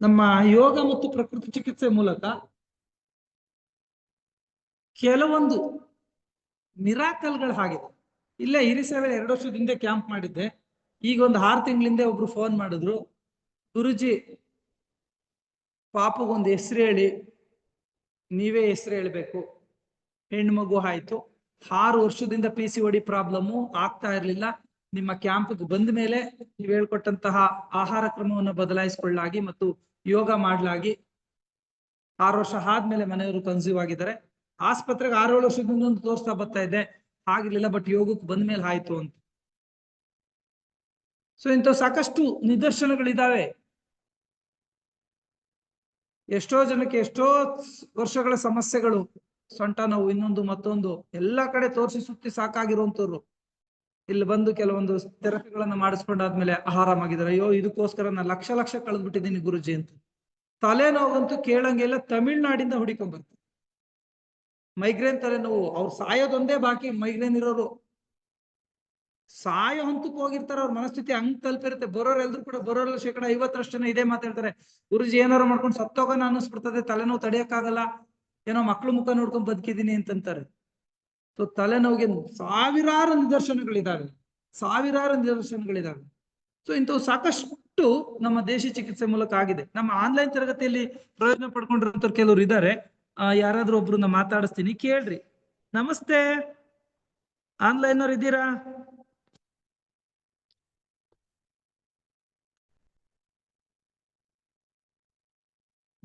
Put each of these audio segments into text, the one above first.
ನಮ್ಮ ಯೋಗ ಮತ್ತು ಪ್ರಕೃತಿ ಚಿಕಿತ್ಸೆ ಮೂಲಕ ಕೆಲವೊಂದು ಮಿರಾಕಲ್ಗಳು ಆಗಿದೆ ಇಲ್ಲೇ ಹಿರಿಸೇವೆ ಎರಡು ವರ್ಷದ ಹಿಂದೆ ಕ್ಯಾಂಪ್ ಮಾಡಿದ್ದೆ. ಈಗ ಒಂದು ಆರು ತಿಂಗಳಿಂದ ಒಬ್ರು ಫೋನ್ ಮಾಡಿದ್ರು. ಗುರುಜಿ ಪಾಪಗೊಂದು ಹೆಸರು ಹೇಳಿ. ನೀವೇ ಹೆಸರು ಹೇಳ್ಬೇಕು. ಹೆಣ್ಮಗು ಆಯ್ತು. ಆರು ವರ್ಷದಿಂದ ಪಿ ಸಿ ಒಡಿ ಪ್ರಾಬ್ಲಮ್ಮು ಆಗ್ತಾ ಇರ್ಲಿಲ್ಲ. ನಿಮ್ಮ ಕ್ಯಾಂಪ್ಗೆ ಬಂದ ಮೇಲೆ ನೀವು ಹೇಳ್ಕೊಟ್ಟಂತಹ ಆಹಾರ ಕ್ರಮವನ್ನು ಬದಲಾಯಿಸಿಕೊಳ್ಳಾಗಿ ಮತ್ತು ಯೋಗ ಮಾಡ್ಲಾಗಿ ಆರು ವರ್ಷ ಆದ್ಮೇಲೆ ಮನೆಯವರು ಕನ್ಸ್ಯೂವ್ ಆಗಿದ್ದಾರೆ. ಆಸ್ಪತ್ರೆಗೆ ಆರು ಏಳು ವರ್ಷದಿಂದ ತೋರಿಸ್ತಾ ಬರ್ತಾ ಇದ್ದೆ ಆಗಿರ್ಲಿಲ್ಲ ಬಟ್ ಯೋಗಕ್ಕೆ ಬಂದ ಮೇಲೆ ಆಯ್ತು ಅಂತ. ಸೊ ಇಂಥ ಸಾಕಷ್ಟು ನಿದರ್ಶನಗಳಿದಾವೆ. ಎಷ್ಟೋ ಜನಕ್ಕೆ ಎಷ್ಟೋ ವರ್ಷಗಳ ಸಮಸ್ಯೆಗಳು, ಸೊಂಟ ನೋವು ಇನ್ನೊಂದು ಮತ್ತೊಂದು, ಎಲ್ಲಾ ಕಡೆ ತೋರಿಸಿ ಸುತ್ತಿ ಸಾಕಾಗಿರುವಂತವ್ರು ಇಲ್ಲಿ ಬಂದು ಕೆಲವೊಂದು ಥೆರಪಿಗಳನ್ನ ಮಾಡಿಸ್ಕೊಂಡಾದ್ಮೇಲೆ ಆರಾಮಾಗಿದ್ದಾರೆ. ಅಯ್ಯೋ, ಇದಕ್ಕೋಸ್ಕರ ನಾನು ಲಕ್ಷ ಲಕ್ಷ ಕಳೆದ್ಬಿಟ್ಟಿದ್ದೀನಿ ಗುರುಜಿ ಅಂತ. ತಲೆನೋವಂತೂ ಕೇಳಂಗೆಲ್ಲ ತಮಿಳ್ನಾಡಿಂದ ಹುಡಿಕೊಂಡ್ ಬರ್ತಾರೆ ಮೈಗ್ರೇನ್ ತಲೆನೋವು, ಅವ್ರು ಸಾಯೋದೊಂದೇ ಬಾಕಿ, ಮೈಗ್ರೇನ್ ಇರೋರು. ಸಾಯೋ ಹಂತಕ್ಕೆ ಹೋಗಿರ್ತಾರೆ, ಅವ್ರ ಮನಸ್ಥಿತಿ ಹಂಗ್ ತಲುಪಿರುತ್ತೆ. ಬರೋರು ಎಲ್ರು ಕೂಡ, ಬರೋರೆಲ್ಲ ಶೇಕಡ ಐವತ್ತರಷ್ಟು ಇದೇ ಮಾತಾಡ್ತಾರೆ. ಗುರುಜಿ ಏನಾರು ಮಾಡ್ಕೊಂಡು ಸತ್ತೋಗೋಣ ಅನ್ನಿಸ್ಬಿಡ್ತದೆ, ತಲೆನೋವು ತಡೆಯಕ್ಕಾಗಲ್ಲ. ಏನೋ ಮಕ್ಳು ಮುಖ ನೋಡ್ಕೊಂಡ್ ಬದುಕಿದೀನಿ ಅಂತಂತಾರೆ. ಸೊ ತಲೆನೋವಿಗೆ ಸಾವಿರಾರು ನಿದರ್ಶನಗಳಿದ್ದಾವೆ. ಸಾವಿರಾರು ನಿದರ್ಶನಗಳಿದ್ದಾವೆ. ಸೊ ಇಂಥವು ಸಾಕಷ್ಟು ನಮ್ಮ ದೇಶಿ ಚಿಕಿತ್ಸೆ ಮೂಲಕ ಆಗಿದೆ. ನಮ್ಮ ಆನ್ಲೈನ್ ತರಗತಿಯಲ್ಲಿ ಪ್ರಯೋಜನ ಪಡ್ಕೊಂಡಿರೋಂಥವ್ರು ಕೆಲವರು ಇದ್ದಾರೆ. ಯಾರಾದ್ರೂ ಒಬ್ರನ್ನ ಮಾತಾಡಿಸ್ತೀನಿ, ಕೇಳ್ರಿ. ನಮಸ್ತೆ. ಆನ್ಲೈನ್ ಅವ್ರು ಇದ್ದೀರಾ?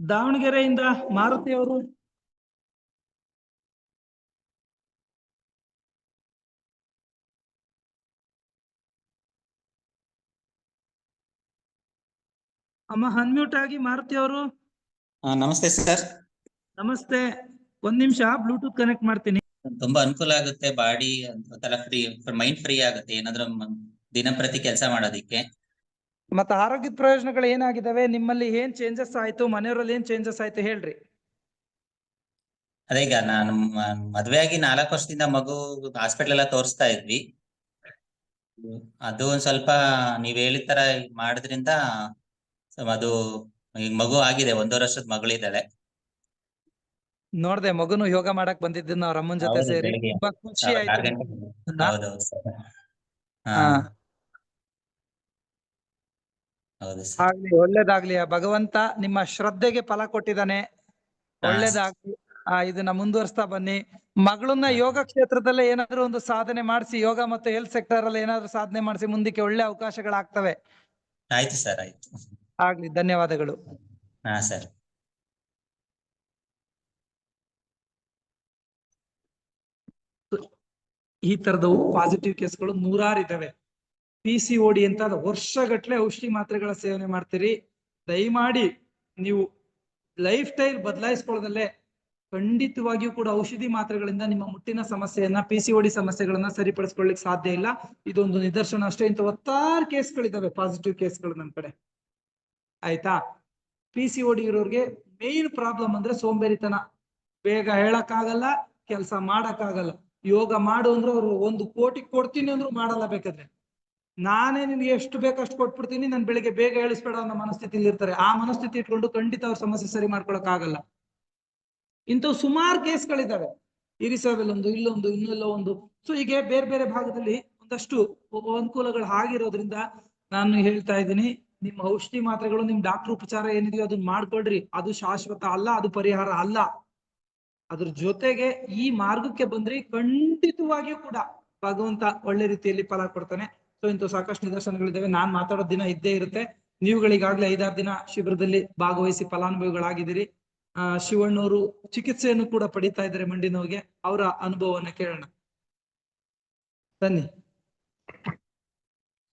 ದಾವಣಗೆರೆಯಿಂದ ಮಾರುತಿ ಅವರು. ಅಮ್ಮ ಅನ್ಮ್ಯೂಟ್ ಆಗಿ ಮಾರುತಿ ಅವರು. ನಮಸ್ತೆ ಸರ್. ನಮಸ್ತೆ. ಒಂದ್ ನಿಮಿಷ ಬ್ಲೂಟೂತ್ ಕನೆಕ್ಟ್ ಮಾಡ್ತೀನಿ. ತುಂಬಾ ಅನುಕೂಲ ಆಗುತ್ತೆ ಬಾಡಿ ಒಂಥರ ಫ್ರೀ ಮೈಂಡ್ ಫ್ರೀ ಆಗುತ್ತೆ ಏನಾದ್ರೂ ದಿನ ದಿನಂಪ್ರತಿ ಕೆಲಸ ಮಾಡೋದಿಕ್ಕೆ. ಮತ್ತೆ ಆರೋಗ್ಯದ ಪ್ರಯೋಜನಗಳು ಏನಾಗಿದಾವೆ? ನಿಮ್ಮಲ್ಲಿ ಏನ್ ಚೇಂಜಸ್ ಆಯ್ತು? ಮನೆಯವರಲ್ಲಿ ಏನ್ ಚೇಂಜಸ್ ಆಯ್ತು ಹೇಳ್ರಿ. ಅದೇ ಈಗ ನಾನು ಮದ್ವೆ ಆಗಿ ನಾಲ್ಕು ವರ್ಷದಿಂದ ಮಗು ಹಾಸ್ಪಿಟಲ್ ಎಲ್ಲ ತೋರಿಸ್ತಾ ಇದ್ವಿ. ಅದು ಒಂದ್ ಸ್ವಲ್ಪ ನೀವ್ ಹೇಳಿದ ತರ ಮಾಡಿದ್ರಿಂದ ಅದು ಈಗ ಮಗು ಆಗಿದೆ ಒಂದೂವರೆ ವರ್ಷದ ಮಗಳಿದ್ದಾಳೆ. ನೋಡ್ದೆ ಮಗುನು ಯೋಗ ಮಾಡಕ್ ಬಂದಿದ್ದನ್ನ ಅವ್ರ ಅಮ್ಮನ್ ಜೊತೆ ಸೇರಿ ತುಂಬಾ ಖುಷಿ ಆಯ್ತು. ಆಗ್ಲಿ ಒಳ್ಳೇದಾಗ್ಲಿ. ಆ ಭಗವಂತ ನಿಮ್ಮ ಶ್ರದ್ಧೆಗೆ ಫಲ ಕೊಟ್ಟಿದ್ದಾನೆ. ಒಳ್ಳೇದಾಗ್ಲಿ. ಆ ಇದನ್ನ ಮುಂದುವರಿಸ್ತಾ ಬನ್ನಿ. ಮಗಳನ್ನ ಯೋಗ ಕ್ಷೇತ್ರದಲ್ಲೇ ಏನಾದ್ರು ಒಂದು ಸಾಧನೆ ಮಾಡಿಸಿ ಯೋಗ ಮತ್ತು ಹೆಲ್ತ್ ಸೆಕ್ಟರ್ ಅಲ್ಲಿ ಏನಾದ್ರು ಸಾಧನೆ ಮಾಡಿಸಿ ಮುಂದಕ್ಕೆ ಒಳ್ಳೆ ಅವಕಾಶಗಳಾಗ್ತವೆ. ಆಯ್ತು ಸರ್ ಆಯ್ತು. ಆಗ್ಲಿ ಧನ್ಯವಾದಗಳು. ಹಾ ಸರ್. ಈ ತರದವು ಪಾಸಿಟಿವ್ ಕೇಸ್ಗಳು ನೂರಾರು ಇದಾವೆ. ಪಿ ಸಿ ಓಡಿ ಅಂತ ವರ್ಷಗಟ್ಟಲೆ ವರ್ಷಗಟ್ಲೆ ಔಷಧಿ ಮಾತ್ರೆಗಳ ಸೇವನೆ ಮಾಡ್ತೀರಿ. ದಯಮಾಡಿ ನೀವು ಲೈಫ್ ಸ್ಟೈಲ್ ಬದಲಾಯಿಸ್ಕೊಳ್ಳೋದಲ್ಲೇ ಖಂಡಿತವಾಗಿಯೂ ಕೂಡ ಔಷಧಿ ಮಾತ್ರೆಗಳಿಂದ ನಿಮ್ಮ ಮುಟ್ಟಿನ ಸಮಸ್ಯೆಯನ್ನ ಪಿ ಸಿ ಓಡಿ ಸಮಸ್ಯೆಗಳನ್ನ ಸರಿಪಡಿಸ್ಕೊಳ್ಳಿಕ್ ಸಾಧ್ಯ ಇಲ್ಲ. ಇದೊಂದು ನಿದರ್ಶನ ಅಷ್ಟೇ. ಇಂಥ ಒತ್ತಾರು ಕೇಸ್ಗಳಿದ್ದಾವೆ ಪಾಸಿಟಿವ್ ಕೇಸ್ಗಳು ನಮ್ ಕಡೆ. ಆಯ್ತಾ? ಪಿ ಸಿ ಓಡಿ ಇರೋರ್ಗೆ ಮೇನ್ ಪ್ರಾಬ್ಲಮ್ ಅಂದ್ರೆ ಸೋಂಬೇರಿತನ. ಬೇಗ ಹೇಳಕ್ಕಾಗಲ್ಲ, ಕೆಲಸ ಮಾಡಕ್ಕಾಗಲ್ಲ. ಯೋಗ ಮಾಡು ಅಂದ್ರೆ ಅವ್ರು ಒಂದು ಕೋಟಿ ಕೊಡ್ತೀನಿ ಅಂದ್ರು ಮಾಡಲ್ಲ ಬೇಕಾದ್ರೆ. ನಾನೇ ನಿನ್ಗೆ ಎಷ್ಟು ಬೇಕಷ್ಟು ಕೊಟ್ಬಿಡ್ತೀನಿ, ನಾನು ಬೆಳಿಗ್ಗೆ ಬೇಗ ಹೇಳಿಸ್ಬೇಡ ಅನ್ನೋ ಮನಸ್ಥಿತಿಲಿ ಇರ್ತಾರೆ ಆ ಮನಸ್ಥಿತಿ ಇಟ್ಕೊಂಡು ಖಂಡಿತ ಅವ್ರ ಸಮಸ್ಯೆ ಸರಿ ಮಾಡ್ಕೊಳಕ್ ಆಗಲ್ಲ ಇಂಥವು ಸುಮಾರು ಕೇಸ್ಗಳಿದ್ದಾವೆ ಇರಿಸವೆಲ್ ಒಂದು ಇಲ್ಲೊಂದು, ಇನ್ನೆಲ್ಲ ಒಂದು. ಸೊ ಹೀಗೆ ಬೇರೆ ಬೇರೆ ಭಾಗದಲ್ಲಿ ಒಂದಷ್ಟು ಅನುಕೂಲಗಳು ಆಗಿರೋದ್ರಿಂದ ನಾನು ಹೇಳ್ತಾ ಇದ್ದೀನಿ. ನಿಮ್ಮ ಔಷಧಿ ಮಾತ್ರೆಗಳು ನಿಮ್ ಡಾಕ್ಟರ್ ಉಪಚಾರ ಏನಿದೆಯೋ ಅದನ್ನ ಮಾಡ್ಕೊಳ್ರಿ. ಅದು ಶಾಶ್ವತ ಅಲ್ಲ, ಅದು ಪರಿಹಾರ ಅಲ್ಲ. ಅದ್ರ ಜೊತೆಗೆ ಈ ಮಾರ್ಗಕ್ಕೆ ಬಂದ್ರಿ ಖಂಡಿತವಾಗಿಯೂ ಕೂಡ ಭಗವಂತ ಒಳ್ಳೆ ರೀತಿಯಲ್ಲಿ ಫಲ ಕೊಡ್ತಾನೆ. ಸೊ ಇಂಥ ಸಾಕಷ್ಟು ನಿದರ್ಶನಗಳಿದ್ದಾವೆ. ನಾನ್ ಮಾತಾಡೋ ದಿನ ಇದ್ದೇ ಇರುತ್ತೆ. ನೀವುಗಳಿಗಾಗ್ಲೇ ಐದಾರು ದಿನ ಶಿಬಿರದಲ್ಲಿ ಭಾಗವಹಿಸಿ ಫಲಾನುಭವಿಗಳಾಗಿದ್ದೀರಿ. ಆ, ಶಿವಣ್ಣವರು ಚಿಕಿತ್ಸೆಯನ್ನು ಕೂಡ ಪಡಿತಾ ಇದ್ದಾರೆ ಮಂಡಿ ನೋವಿಗೆ ಅವರ ಅನುಭವವನ್ನ ಕೇಳೋಣ. ಬನ್ನಿ.